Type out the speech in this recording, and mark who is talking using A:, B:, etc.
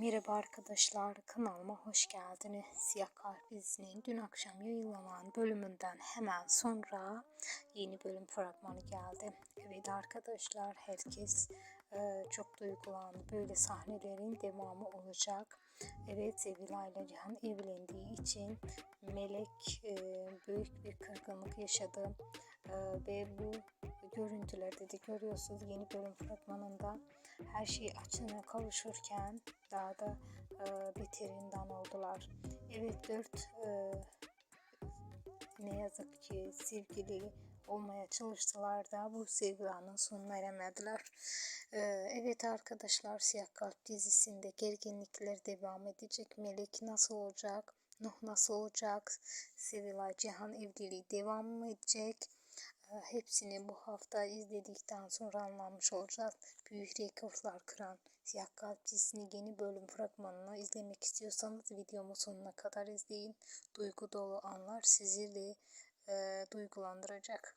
A: Merhaba arkadaşlar kanalıma hoş geldiniz. Siyah Kalp dizisinin dün akşam yayınlanan bölümünden hemen sonra yeni bölüm fragmanı geldi. Evet arkadaşlar herkes e, çok duygulandı. Böyle sahnelerin devamı olacak. Evet Sevilay ile Cihan evlendiği için Melek e, büyük bir kırgınlık yaşadı. E, ve bu görüntülerde de görüyorsunuz yeni bölüm fragmanında her şey açığına kavuşurken daha da e, beterinden oldular. Evet dört e, ne yazık ki sevgili olmaya çalıştılar da bu sevgilerinin sonuna eremediler. E, evet arkadaşlar Siyah Kalp dizisinde gerginlikler devam edecek. Melek nasıl olacak? Nuh nasıl olacak? Sevilay Cihan evliliği devam mı edecek? Hepsini bu hafta izledikten sonra anlamış olacağız. Büyük rekorlar kıran Siyah Kalp dizisinin yeni bölüm fragmanını izlemek istiyorsanız videomu sonuna kadar izleyin. Duygu dolu anlar sizi de e, duygulandıracak.